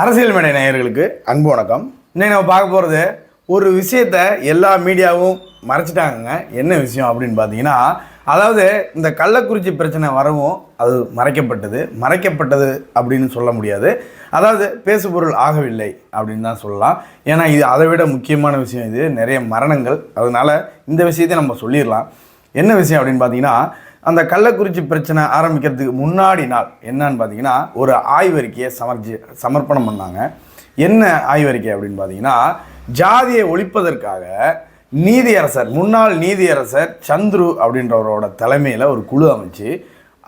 அரசியல் மேடை நேயர்களுக்கு அன்பு வணக்கம். இன்றைக்கி நம்ம பார்க்க போகிறது ஒரு விஷயத்த எல்லா மீடியாவும் மறைச்சிட்டாங்கங்க. என்ன விஷயம் அப்படின்னு பார்த்தீங்கன்னா அதாவது இந்த கள்ளக்குறிச்சி பிரச்சனை வரவும் அது மறைக்கப்பட்டது. மறைக்கப்பட்டது அப்படின்னு சொல்ல முடியாது. அதாவது பேசுபொருள் ஆகவில்லை அப்படின்னு தான் சொல்லலாம். ஏன்னா இது அதை விட முக்கியமான விஷயம் இது. நிறைய மரணங்கள். அதனால் இந்த விஷயத்தை நம்ம சொல்லிடலாம். என்ன விஷயம் அப்படின்னு பார்த்தீங்கன்னா அந்த கள்ளக்குறிச்சி பிரச்சனை ஆரம்பிக்கிறதுக்கு முன்னாடி நாள் என்னன்னு பார்த்தீங்கன்னா ஒரு ஆய்வறிக்கையை சமர்ஜி சமர்ப்பணம் பண்ணாங்க. என்ன ஆய்வறிக்கை அப்படின்னு பார்த்தீங்கன்னா ஜாதியை ஒழிப்பதற்காக நீதியரசர் முன்னாள் நீதியரசர் சந்துரு அப்படின்றவரோட தலைமையில் ஒரு குழு அமைச்சு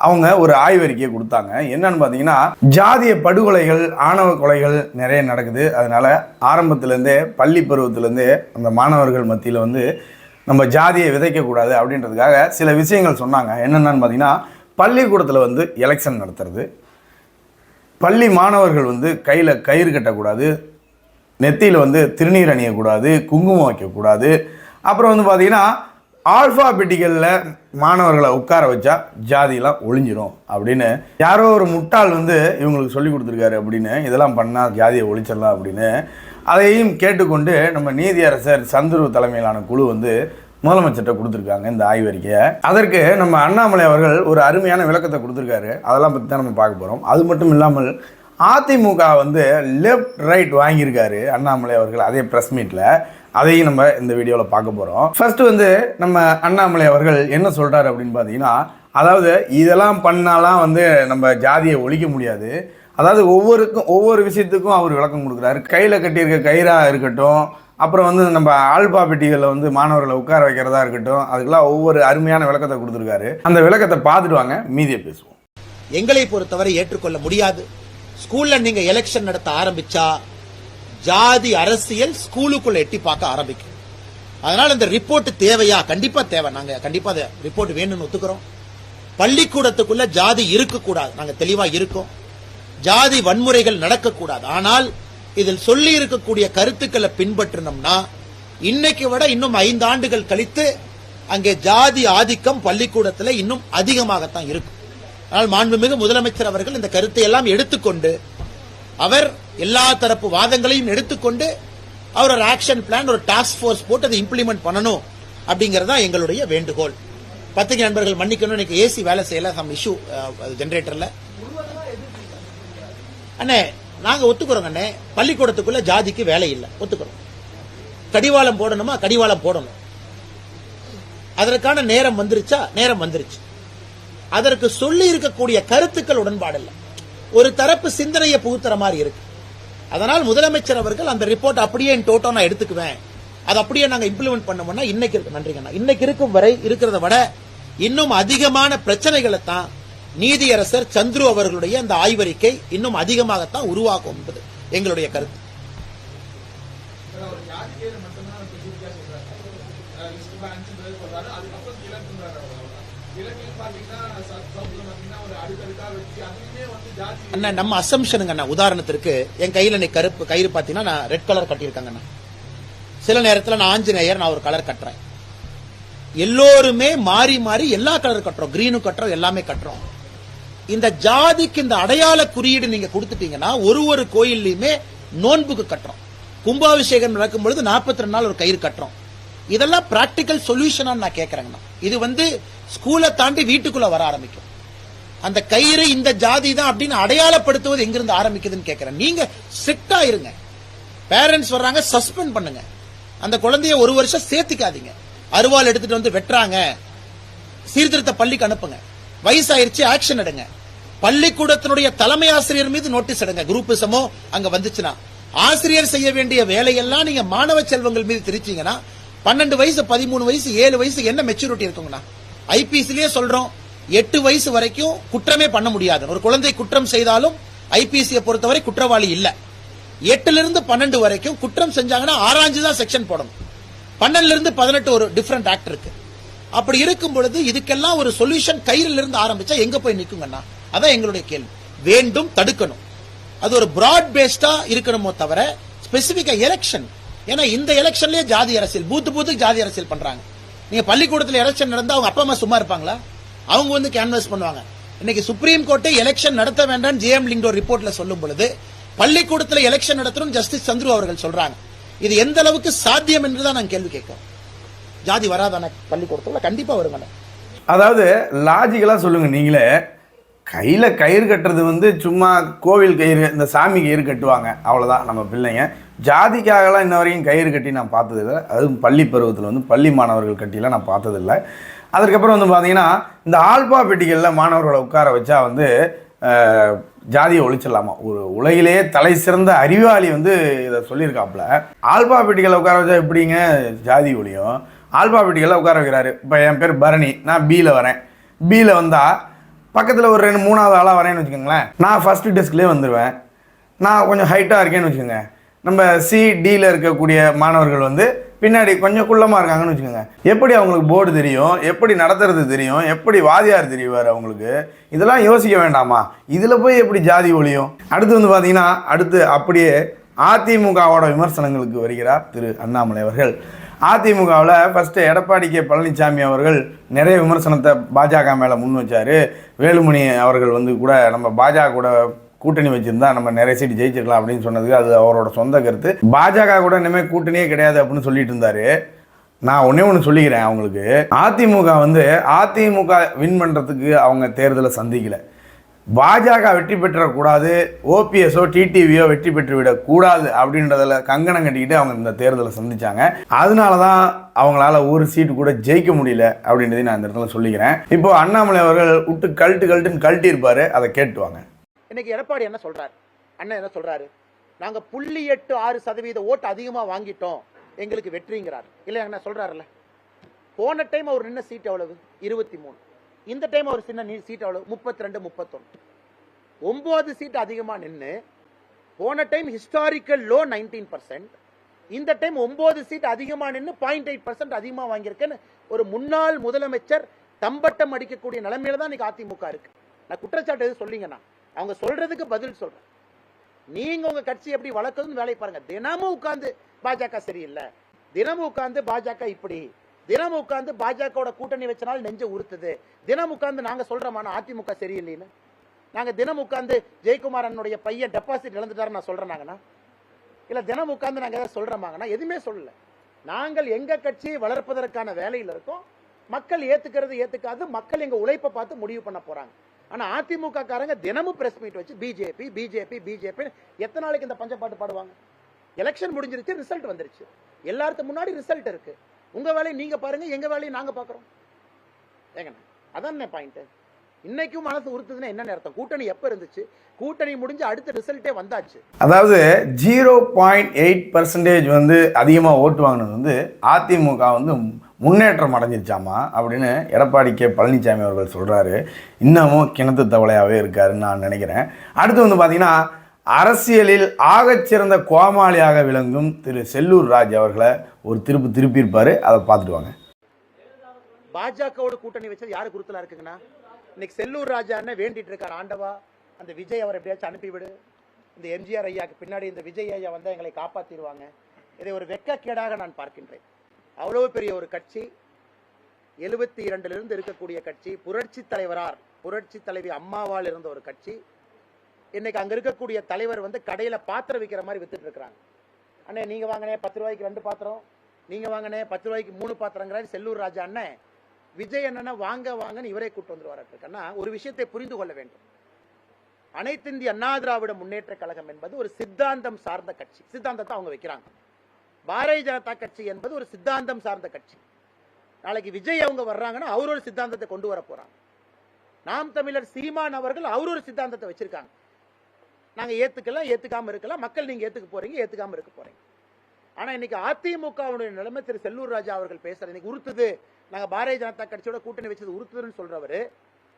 அவங்க ஒரு ஆய்வறிக்கையை கொடுத்தாங்க. என்னன்னு பார்த்தீங்கன்னா ஜாதிய படுகொலைகள் ஆணவ கொலைகள் நிறைய நடக்குது. அதனால் ஆரம்பத்துலேருந்தே பள்ளி பருவத்திலேருந்தே அந்த மாணவர்கள் மத்தியில் வந்து நம்ம ஜாதியை விதைக்கக்கூடாது அப்படின்றதுக்காக சில விஷயங்கள் சொன்னாங்க. என்னென்னு பார்த்தீங்கன்னா பள்ளிக்கூடத்தில் வந்து எலெக்ஷன் நடத்துறது. பள்ளி மாணவர்கள் வந்து கையில் கயிறு கட்டக்கூடாது. நெத்தியில் வந்து திருநீர் அணியக்கூடாது. குங்குமம் வைக்கக்கூடாது. அப்புறம் வந்து பார்த்திங்கன்னா ஆல்ஃபாபெட்டிக்கலில் மாணவர்களை உட்கார வச்சா ஜாதியெல்லாம் ஒழிஞ்சிரும் அப்படின்னு யாரோ ஒரு முட்டாள் வந்து இவங்களுக்கு சொல்லி கொடுத்துருக்காரு அப்படின்னு இதெல்லாம் பண்ணால் ஜாதியை ஒழிச்சிடலாம் அப்படின்னு அதையும் கேட்டுக்கொண்டு நம்ம நீதியரசர் சந்துரு தலைமையிலான குழு வந்து முதலமைச்சர்கிட்ட கொடுத்துருக்காங்க இந்த ஆய்வறிக்கையை. அதற்கு நம்ம அண்ணாமலை அவர்கள் ஒரு அருமையான விளக்கத்தை கொடுத்துருக்காரு. அதெல்லாம் பற்றி தான் நம்ம பார்க்க போகிறோம் அது மட்டும் இல்லாமல் அதிமுக வந்து லெஃப்ட் ரைட் வாங்கியிருக்காரு அண்ணாமலை அவர்கள் அதே ப்ரெஸ் மீட்டில் அதையும் நம்ம இந்த வீடியோவில் பார்க்க போகிறோம் ஃபர்ஸ்ட் வந்து நம்ம அண்ணாமலை அவர்கள் என்ன சொல்கிறாரு அப்படின்னு பார்த்தீங்கன்னா அதாவது இதெல்லாம் பண்ணாலாம் வந்து நம்ம ஜாதியை ஒழிக்க முடியாது. அதாவது ஒவ்வொருக்கும் ஒவ்வொரு விஷயத்துக்கும் அவர் விளக்கம் கொடுக்குறாரு. கையில் கட்டியிருக்க கயிறாக இருக்கட்டும் அப்புறம் வந்து நம்ம ஆல்பா பெட்டிகளில் வந்து மாணவர்களை உட்கார வைக்கிறதா இருக்கட்டும் அதுக்கெல்லாம் ஒவ்வொரு அருமையான விளக்கத்தை கொடுத்துருக்காரு. அந்த விளக்கத்தை பார்த்துட்டு வாங்க மீதியை பேசுவோம். எங்களை பொறுத்தவரை ஏற்றுக்கொள்ள முடியாது. ஸ்கூல்ல நீங்க எலெக்ஷன் நடத்த ஆரம்பிச்சா ஜாதி அரசியல் ஸ்கூலுக்குள்ள எட்டி பார்க்க ஆரம்பிக்கும். அதனால இந்த ரிப்போர்ட் தேவையா? கண்டிப்பா தேவை. நாங்க கண்டிப்பா அந்த ரிப்போர்ட் வேணும்னு ஒத்துக்கிறோம். பள்ளிக்கூடத்துக்குள்ள ஜாதி இருக்கக்கூடாது. நாங்க தெளிவா இருக்கோம். ஜாதி வன்முறைகள் நடக்கக்கூடாது. ஆனால் இதில் சொல்லி இருக்கக்கூடிய கருத்துக்களை பின்பற்றினோம்னா இன்னைக்கு விட இன்னும் ஐந்து ஆண்டுகள் கழித்து அங்கே ஜாதி ஆதிக்கம் பள்ளிக்கூடத்தில் இன்னும் அதிகமாகத்தான் இருக்கும். ஆனால் மாண்புமிகு முதலமைச்சர் அவர்கள் இந்த கருத்தை எல்லாம் எடுத்துக்கொண்டு அவர் எல்லா தரப்பு வாதங்களையும் எடுத்துக்கொண்டு அவர் ஒரு ஆக்ஷன் பிளான் ஒரு டாஸ்க் ஃபோர்ஸ் போட்டு அதை இம்ப்ளிமெண்ட் பண்ணணும் அப்படிங்கிறது தான் எங்களுடைய வேண்டுகோள். பத்திரிகை நண்பர்கள் மன்னிக்கணும் இன்னைக்கு ஏசி வேலை செய்யல சம் இஷ்யூ ஜெனரேட்டர்ல அண்ணே நாங்க ஒத்துக்கிறோங்க அண்ணே. பள்ளிக்கூடத்துக்குள்ள ஜாதிக்கு வேலை இல்லை ஒத்துக்கிறோம். கடிவாளம் போடணுமா? கடிவாளம் போடணும். அதற்கான நேரம் வந்துருச்சா? நேரம் வந்துருச்சு. அதற்கு சொல்லி இருக்கக்கூடிய கருத்துக்கள் உடன்பாடு ஒரு தரப்பு சிந்தனையை புகுத்துற மாதிரி இருக்கு. அதனால் முதலமைச்சர் அவர்கள் அந்த ரிப்போர்ட் அப்படியே டோட்டோ நான் எடுத்துக்குவேன். அதை அப்படியே நாங்க இம்ப்ளிமெண்ட் பண்ணோம்னா இன்னைக்கு இருக்கு. நன்றிங்கண்ணா இன்னைக்கு இருக்கும் வரை இருக்கிறத விட இன்னும் அதிகமான பிரச்சனைகளை தான் நீதியரசர் சந்துரு அவர்களுடைய அந்த ஆய்வறிக்கை இன்னும் அதிகமாகத்தான் உருவாகும் என்பது எங்களுடைய கருத்து. அண்ணா நம்ம அசம்ஷனுங்க அண்ணா. உதாரணத்திற்கு என் கையில இன்னைக்கு கருப்பு கயிறு பாத்தீங்கன்னா நான் ரெட் கலர் கட்டியிருக்காங்க அண்ணா. சில நேரத்துல நான் ஆஞ்சநேயர் நான் ஒரு கலர் கட்டுறேன். எல்லோருமே மாறி மாறி எல்லா கலர் கட்டுறோம். கிரீனும் கட்டுறோம் எல்லாமே கட்டுறோம். இந்த ஜாதிக்கு இந்த அடையாள குறியீடு நீங்க கொடுத்துட்டீங்கன்னா ஒரு ஒரு கோயில்லையுமே நோன்புக்கு கட்டுறோம். கும்பாபிஷேகம் நடக்கும் பொழுது நாற்பத்தி ரெண்டு நாள் ஒரு கயிறு கட்டுறோம். இதெல்லாம் பிராக்டிக்கல் சொல்யூஷனா நான் கேட்கறேங்கண்ணா இது வந்து ஸ்கூலை தாண்டி வீட்டுக்குள்ள வர ஆரம்பிக்கும். அந்த கயிறு இந்த ஜாதி தான் அப்படின்னு அடையாளப்படுத்துவது எங்கிருந்து ஆரம்பிக்குதுன்னு கேட்கிறேன் நீங்க ஸ்ட்ரிக்டா இருங்க. பேரண்ட்ஸ் வர்றாங்க சஸ்பெண்ட் பண்ணுங்க. அந்த குழந்தைய ஒரு வருஷம் சேர்த்துக்காதீங்க. அருவாள் எடுத்துட்டு வந்து வெட்டுறாங்க. சீர்திருத்த பள்ளிக்கு அனுப்புங்க. வயசாயிருச்சு ஆக்ஷன் எடுங்க. பள்ளிக்கூடத்தினுடைய தலைமை ஆசிரியர் மீது நோட்டீஸ் எடுங்க. குரூப்பிசமோ அங்க வந்துச்சுன்னா. ஆசிரியர் செய்ய வேண்டிய வேலையெல்லாம் நீங்க மாணவ செல்வங்கள் மீது திரிச்சீங்கன்னா பன்னெண்டு வயசு பதிமூணு வயசு ஏழு வயசு என்ன மெச்சூரிட்டி இருக்குங்கண்ணா? ஐபிசிலேயே சொல்றோம். எட்டு வயசு வரைக்கும் குற்றமே பண்ண முடியாது. ஒரு குழந்தை குற்றம் செய்தாலும் ஐபிசியை பொறுத்தவரை குற்றவாளி இல்ல. எட்டுல இருந்து பன்னெண்டு வரைக்கும் குற்றம் செஞ்சாங்கன்னா ஆராய்ஞ்சு தான் செக்ஷன் போடணும். பன்னெண்டுல இருந்து பதினெட்டு ஒரு டிஃபரெண்ட் ஆக்ட் இருக்கு. அப்படி இருக்கும் பொழுது இதுக்கெல்லாம் ஒரு சொல்யூஷன் கையில இருந்து ஆரம்பிச்சா எங்க போய் நிக்குங்கண்ணா? அதான் எங்களுடைய கேள்வி. வேண்டும் தடுக்கணும். அது ஒரு பிராட் பேஸ்டா இருக்கணுமோ தவிர ஸ்பெசிபிக்கா எலெக்ஷன் ஏன்னா இந்த எலெக்ஷன்லயே ஜாதி அரசியல் பூத்து பூத்துக்கு ஜாதி அரசியல் பண்றாங்க. நீங்க பள்ளிக்கூடத்துல எலெக்ஷன் நடந்தா அவங்க அப்பா அம்மா சும்மா இருப்பாங்களா? அவங்க வந்து கேன்வாஸ் பண்ணுவாங்க. இன்னைக்கு சுப்ரீம் கோர்ட்டை எலெக்ஷன் நடத்த வேண்டாம் ஜேஎம் லிங்கோ ரிப்போர்ட்ல சொல்லும் பொழுது பள்ளிக்கூடத்தில் எலெக்ஷன் நடத்தணும் ஜஸ்டிஸ் சந்துரு அவர்கள் சொல்றாங்க. இது எந்த அளவுக்கு சாத்தியம் என்றுதான் நான் கேள்வி கேட்கிறோம் ஜாதி வராதான பள்ளிக்கூடத்துல கண்டிப்பா வருங்க அதாவது லாஜிக்கலா சொல்லுங்கள் நீங்களே. கையில் கயிறு கட்டுறது வந்து சும்மா கோவில் கயிறு இந்த சாமி கயிறு கட்டுவாங்க. அவ்வளோதான் நம்ம பிள்ளைங்க. ஜாதிக்காகலாம் இன்ன வரைக்கும் கயிறு கட்டி நான் பார்த்ததில்லை. அதுவும் பள்ளி பருவத்தில் வந்து பள்ளி மாணவர்கள் கட்டிலாம் நான் பார்த்ததில்ல. அதுக்கப்புறம் வந்து பார்த்தீங்கன்னா இந்த ஆல்பா பெட்டிகளில் மாணவர்களை உட்கார வச்சா வந்து ஜாதியை ஒழிச்சிடலாமா? ஒரு உலகிலேயே தலை சிறந்த அறிவாளி வந்து இதை சொல்லியிருக்காப்புல. ஆல்பா பெட்டிகளில் உட்கார வச்சா எப்படிங்க? ஜாதி ஒழியும். ஆல்பா பெட்டிகளில் உட்கார வைக்கிறாரு. இப்போ என் பேர் பரணி. நான் பியில் வரேன். பியில் வந்தால் பக்கத்தில் ஒரு ரெண்டு மூணாவது ஆளாக வரேன்னு வச்சுக்கோங்களேன். நான் ஃபஸ்ட்டு டெஸ்க்லேயே வந்துடுவேன் நான் கொஞ்சம் ஹைட்டாக இருக்கேன்னு வச்சுக்கோங்க. நம்ம சி டியில் இருக்கக்கூடிய மாணவர்கள் வந்து பின்னாடி கொஞ்சம் குள்ளமாக இருக்காங்கன்னு வச்சுக்கோங்க. எப்படி அவங்களுக்கு போர்டு தெரியும்? எப்படி நடத்துறது தெரியும்? எப்படி வாதியார் தெரியுவார் அவங்களுக்கு? இதெல்லாம் யோசிக்க வேண்டாமா? இதில் போய் எப்படி ஜாதி ஒழியும்? அடுத்து வந்து பார்த்தீங்கன்னா அடுத்து அப்படியே அதிமுகவோட விமர்சனங்களுக்கு வருகிறார் திரு அண்ணாமலை அவர்கள். அதிமுகவில் ஃபஸ்ட்டு எடப்பாடி கே. பழனிசாமி அவர்கள் நிறைய விமர்சனத்தை பாஜக மேலே முன் வச்சார். வேலுமணி அவர்கள் வந்து கூட நம்ம பாஜக கூட கூட்டணி வச்சிருந்தா நம்ம நிறைய சீட்டு ஜெயிச்சிருக்கலாம் அப்படின்னு சொன்னதுக்கு அது அவரோட சொந்த கருத்து. பாஜக கூட இனிமேல் கூட்டணியே கிடையாது அப்படின்னு சொல்லிட்டு இருந்தாரு. நான் ஒன்றே ஒன்று சொல்லிக்கிறேன் அவங்களுக்கு. அதிமுக வந்து அதிமுக வின் பண்ணுறதுக்கு அவங்க தேர்தலை சந்திக்கலை. பாஜக வெற்றி பெற்றக்கூடாது ஓபிஎஸோ டிடிவியோ வெற்றி பெற்று விடக்கூடாது அப்படின்றதில் கங்கணம் கட்டிக்கிட்டு அவங்க இந்த தேர்தலை சந்திச்சாங்க. அதனால தான் அவங்களால ஒரு சீட்டு கூட ஜெயிக்க முடியல அப்படின்றதையும் நான் இந்த இடத்துல சொல்லிக்கிறேன். இப்போ அண்ணாமலை அவர்கள் விட்டு கழட்டு கழட்டுன்னு கழட்டி இருப்பார் அதை கேட்டுவாங்க இன்னைக்கு எடப்பாடி என்ன சொல்றாரு? அண்ணன் என்ன சொல்றாரு? நாங்க புள்ளி எட்டு ஆறு சதவீத ஓட்டு அதிகமா வாங்கிட்டோம். எங்களுக்கு வெற்றிங்கிறார். இல்ல என்ன சொல்றாருல்ல? போன டைம் அவர் நின்ன சீட் எவ்வளவு? இருபத்தி மூணு. இந்த டைம் அவர் சின்ன சீட் எவ்வளவு? முப்பத்தி ரெண்டு முப்பத்தொன்னு. ஒன்பது சீட் அதிகமா நின்று போன time historical low nineteen percent இந்த டைம் ஒன்பது சீட் அதிகமாக நின்று பாயிண்ட் எயிட் பர்சன்ட் அதிகமாக வாங்கியிருக்கேன்னு ஒரு முன்னாள் முதலமைச்சர் தம்பட்டம் அடிக்கக்கூடிய நிலைமையில தான் இன்னைக்கு அதிமுக இருக்கு. நான் குற்றச்சாட்டு எதுவும் சொல்லிங்கண்ணா. அவங்க சொல்றதுக்கு பதில் சொல்றேன் நீங்க உங்க கட்சி எப்படி வளர்க்கணும்னு வேலையை பாருங்க. தினமும் உட்கார்ந்து பாஜக சரியில்லை. தினமும் உட்கார்ந்து பாஜக இப்படி. தினமும் உட்கார்ந்து பாஜகவோட கூட்டணி வச்சனால நெஞ்ச உறுத்துது. தினம் உட்கார்ந்து நாங்க சொல்றோமான அதிமுக சரியில்லைன்னு. நாங்க தினம் உட்கார்ந்து ஜெயக்குமார் அண்ணனுடைய பையன் டெபாசிட் இழந்துட்டாரு நான் சொல்றேனாங்கண்ணா? இல்ல தினம் உட்கார்ந்து நாங்க ஏதாவது சொல்றோமாங்கண்ணா? எதுவுமே சொல்லல. நாங்கள் எங்க கட்சியை வளர்ப்பதற்கான வேலையில இருக்கோம். மக்கள் ஏத்துக்கிறது ஏத்துக்காது. மக்கள் எங்க உழைப்பை பார்த்து முடிவு பண்ண போறாங்க. ஆனா அதிமுக காரங்க தினமும் பிரஸ் மீட் வச்சு பிஜேபி பிஜேபி பிஜேபி எத்தனை நாளைக்கு இந்த பஞ்சப்பாட்டு பாடுவாங்க? எலெக்ஷன் முடிஞ்சிருச்சு ரிசல்ட் வந்துருச்சு. எல்லாத்துக்கும் முன்னாடி ரிசல்ட் இருக்கு. உங்க வேலையை நீங்க பாருங்க எங்க வேலையை நாங்க பாக்குறோம். ஏங்கண்ணா அதான் பாயிண்ட் இன்னைக்கும் மனசு உறுத்துதுன்னா என்ன அர்த்தம்? கூட்டணி எப்ப இருந்துச்சு? கூட்டணி முடிஞ்சு அடுத்த ரிசல்ட்டே வந்தாச்சு. அதாவது ஜீரோ பாயிண்ட் எயிட் பர்சன்டேஜ் வந்து அதிகமாக ஓட்டு வாங்கினது வந்து அதிமுக வந்து முன்னேற்றம் அடைஞ்சிருச்சாமா அப்படின்னு எடப்பாடி கே பழனிசாமி அவர்கள் சொல்கிறாரு இன்னமும் கிணத்து தவளையாகவே இருக்காருன்னு நான் நினைக்கிறேன். அடுத்து வந்து பார்த்தீங்கன்னா அரசியலில் ஆகச்சிறந்த கோமாளியாக விளங்கும் திரு செல்லூர் ராஜ் அவர்களை ஒரு திருப்பு திருப்பியிருப்பார். அதை பார்த்துட்டு வாங்க. பாஜகவோட கூட்டணி வச்சது யாரு குருத்தலா இருக்குங்கண்ணா? இன்னைக்கு செல்லூர் ராஜா என்ன வேண்டிட்டு இருக்கார் ஆண்டவா. அந்த விஜய் அவர் எப்படியாச்சும் அனுப்பிவிடு. இந்த எம்ஜிஆர் ஐயாக்கு பின்னாடி இந்த விஜய் ஐயா வந்தால் எங்களை காப்பாற்றிடுவாங்க இதை ஒரு வெக்கக்கேடாக நான் பார்க்கின்றேன். அவ்வளவு பெரிய ஒரு கட்சி எழுபத்தி இரண்டுல இருந்து இருக்கக்கூடிய கட்சி புரட்சி தலைவரார் புரட்சி தலைவி அம்மாவால் இருந்த ஒரு கட்சி. இன்னைக்கு அங்க இருக்கக்கூடிய தலைவர் வந்து கடையில பாத்திரம் விற்கிற மாதிரி வித்துட்டு இருக்கிறாங்க. அண்ணே நீங்க வாங்கினே பத்து ரூபாய்க்கு ரெண்டு பாத்திரம் நீங்க வாங்கினே பத்து ரூபாய்க்கு மூணு பாத்திரங்கிற செல்லூர் ராஜா. அண்ணன் விஜய் அண்ணனை வாங்க வாங்கன்னு இவரே கூட்டு வந்துருவாரு ஒரு விஷயத்தை புரிந்து கொள்ள வேண்டும். அனைத்து இந்திய அண்ணா திராவிட முன்னேற்ற கழகம் என்பது ஒரு சித்தாந்தம் சார்ந்த கட்சி. சித்தாந்தத்தை அவங்க வைக்கிறாங்க. பாரதிய ஜனதா கட்சி என்பது ஒரு சித்தாந்தம் சார்ந்த கட்சி. நாளைக்கு விஜய் அவங்க வர்றாங்கன்னா அவர் ஒரு சித்தாந்தத்தை கொண்டு வர போறாங்க. நாம் தமிழர் சீமான் அவர்கள் அவர் ஒரு சித்தாந்தத்தை வச்சிருக்காங்க. நாங்க ஏத்துக்கலாம் ஏத்துக்காம இருக்கலாம். மக்கள் நீங்க ஏத்துக்க போறீங்க ஏத்துக்காம இருக்க போறீங்க. ஆனா இன்னைக்கு அதிமுகவுடைய நிலைமை திரு செல்லூர் ராஜா அவர்கள் பேசுறது இன்னைக்கு உறுத்துது. நாங்க பாரதிய ஜனதா கட்சியோட கூட்டணி வச்சது உறுத்துதுன்னு சொல்றவரு.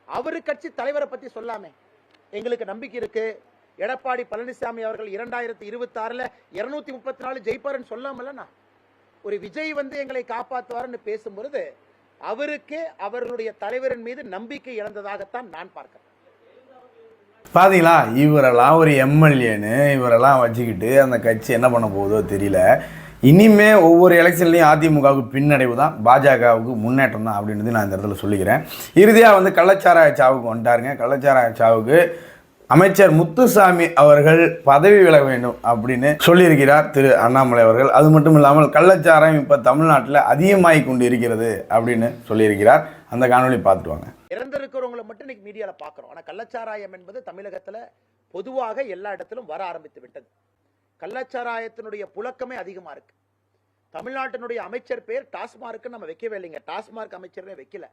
அவரு கட்சி தலைவரை பத்தி சொல்லாமே. எங்களுக்கு நம்பிக்கை இருக்கு. எடப்பாடி பழனிசாமி அவர்கள் இரண்டாயிரத்தி இருபத்தி ஆறில் இருநூத்தி முப்பத்தி நாலு ஜெயிப்பாருன்னு சொல்லாமல்லண்ணா ஒரு விஜய் வந்து எங்களை காப்பாற்றுவார்னு பேசும்பொழுது அவருக்கு அவர்களுடைய தலைவரின் மீது நம்பிக்கை இழந்ததாகத்தான் நான் பார்க்கிறேன். பாத்தீங்களா? இவரெல்லாம் ஒரு எம்எல்ஏன்னு இவரெல்லாம் வச்சுக்கிட்டு அந்த கட்சி என்ன பண்ண போகுதோ தெரியல. இனிமே ஒவ்வொரு எலெக்ஷன்லையும் அதிமுகவுக்கு பின்னடைவு தான் பாஜகவுக்கு முன்னேற்றம் தான் அப்படின்றது நான் இந்த இடத்துல சொல்லிக்கிறேன். இறுதியாக வந்து கள்ளச்சாராய சாவுக்கு வந்துட்டாருங்க. கள்ளச்சாராய சாவுக்கு அமைச்சர் முத்துசாமி அவர்கள் பதவி விலக வேண்டும் அப்படின்னு சொல்லியிருக்கிறார் திரு அண்ணாமலை அவர்கள். அது மட்டும் இல்லாமல் கள்ளச்சாரம் இப்போ தமிழ்நாட்டில் அதிகமாகி கொண்டு இருக்கிறது அப்படின்னு சொல்லியிருக்கிறார். அந்த காணொலி பார்த்துட்டு வாங்க. இறந்திருக்கிறவங்களை மட்டும் இன்னைக்கு மீடியாவில் பார்க்குறோம். ஆனால் கள்ளச்சாராயம் என்பது தமிழகத்தில் பொதுவாக எல்லா இடத்திலும் வர ஆரம்பித்து விட்டது. கள்ளச்சாராயத்தினுடைய புழக்கமே அதிகமாக இருக்கு. தமிழ்நாட்டினுடைய அமைச்சர் பேர் டாஸ்மார்க்கு நம்ம வைக்கவே இல்லைங்க. டாஸ்மார்க் அமைச்சரே வைக்கல.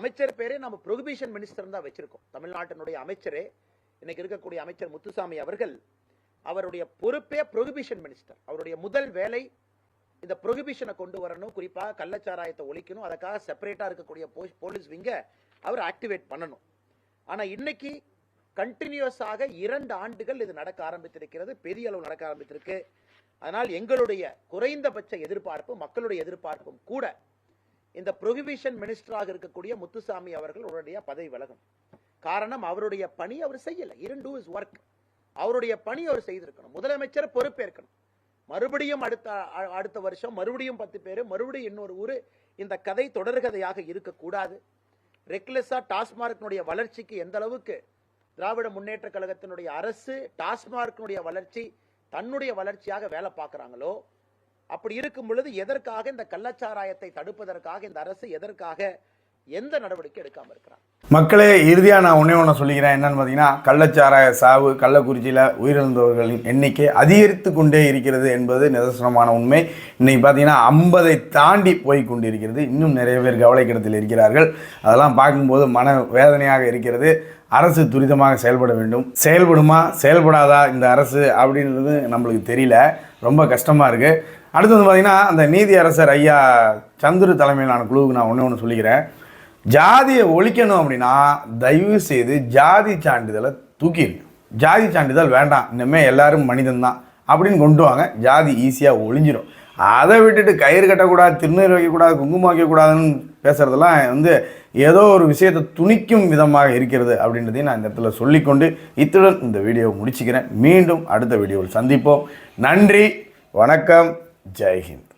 அமைச்சர் பேரே நம்ம ப்ரொஹிபிஷன் மினிஸ்டர் தான் வச்சிருக்கோம். தமிழ்நாட்டினுடைய அமைச்சரே இன்னைக்கு இருக்கக்கூடிய அமைச்சர் முத்துசாமி அவர்கள் அவருடைய பொறுப்பே ப்ரொஹிபிஷன் மினிஸ்டர் அவருடைய முதல் வேலை இந்த ப்ரொஹிபிஷனை கொண்டு வரணும். குறிப்பாக கள்ளச்சாராயத்தை ஒழிக்கணும். அதுக்காக செப்பரேட்டாக இருக்கக்கூடிய போ- போலீஸ் விங்கை அவர் ஆக்டிவேட் பண்ணணும். ஆனால் இன்னைக்கு கண்டினியூஸாக இரண்டு ஆண்டுகள் இது நடக்க ஆரம்பித்திருக்கிறது. பெரிய அளவு நடக்க ஆரம்பித்திருக்கு. அதனால் எங்களுடைய குறைந்தபட்ச எதிர்பார்ப்பு மக்களுடைய எதிர்பார்ப்பும் கூட இந்த ப்ரொஹிபிஷன் மினிஸ்டராக இருக்கக்கூடிய முத்துசாமி அவர்கள் உடனடியாக பதவி விலகும் காரணம் அவருடைய பணி அவர் செய்யல. இரண்டு இஸ் ஒர்க் அவருடைய பணி அவர் செய்திருக்கணும். முதலமைச்சர் பொறுப்பேற்கணும். மறுபடியும் அடுத்த அ- அடுத்த வருஷம் மறுபடியும் பத்து பேர் மறுபடியும் இன்னொரு ஊர் இந்த கதை தொடர்கதையாக இருக்கக்கூடாது. ரெக்லெஸ்ஸாக டாஸ்மார்க்கினுடைய வளர்ச்சிக்கு எந்த அளவுக்கு திராவிட முன்னேற்ற கழகத்தினுடைய அரசு டாஸ்மார்க்கினுடைய வளர்ச்சி தன்னுடைய வளர்ச்சியாக வேலை பார்க்குறாங்களோ அப்படி இருக்கும் பொழுது எதற்காக இந்த கள்ளச்சாராயத்தை தடுப்பதற்காக இந்த அரசு எதற்காக எந்த நடவடிக்கை எடுக்காம இருக்கிறான்? மக்களே இறுதியாக நான் ஒன்றே ஒன்று சொல்லிக்கிறேன். என்னன்னு பார்த்தீங்கன்னா கள்ளச்சாராய சாவு கள்ளக்குறிச்சியில் உயிரிழந்தவர்களின் எண்ணிக்கை அதிகரித்து கொண்டே இருக்கிறது என்பது நிதர்சனமான உண்மை. இன்னைக்கு பார்த்தீங்கன்னா ஐம்பதை தாண்டி போய் கொண்டிருக்கிறது. இன்னும் நிறைய பேர் கவலைக்கிடத்தில் இருக்கிறார்கள். அதெல்லாம் பார்க்கும்போது மன வேதனையாக இருக்கிறது. அரசு துரிதமாக செயல்பட வேண்டும். செயல்படுமா செயல்படாதா இந்த அரசு அப்படின்றது நம்மளுக்கு தெரியல. ரொம்ப கஷ்டமாக இருக்குது அடுத்து வந்து பார்த்திங்கன்னா அந்த நீதி அரசர் ஐயா சந்துரு தலைமையிலான குழுவுக்கு நான் ஒன்று ஒன்று சொல்லிக்கிறேன். ஜாதியை ஒழிக்கணும் அப்படின்னா தயவு செய்து ஜாதி சான்றிதழை தூக்கிடுங்க ஜாதி சான்றிதழ் வேண்டாம். இனிமேல் எல்லாரும் மனிதன்தான் அப்படின்னு கொண்டு வாங்க. ஜாதி ஈஸியாக ஒழிஞ்சிரும் அதை விட்டுட்டு கயிறு கட்டக்கூடாது திருநீர் வைக்கக்கூடாது குங்குமம் வைக்கக்கூடாதுன்னு பேசுகிறதெல்லாம் வந்து ஏதோ ஒரு விஷயத்தை துணிக்கும் விதமாக இருக்கிறது அப்படின்றதையும் நான் இந்த இடத்துல சொல்லிக்கொண்டு இத்துடன் இந்த வீடியோவை முடிச்சுக்கிறேன். மீண்டும் அடுத்த வீடியோவில் சந்திப்போம். நன்றி வணக்கம் ஜெய்ஹிந்த்.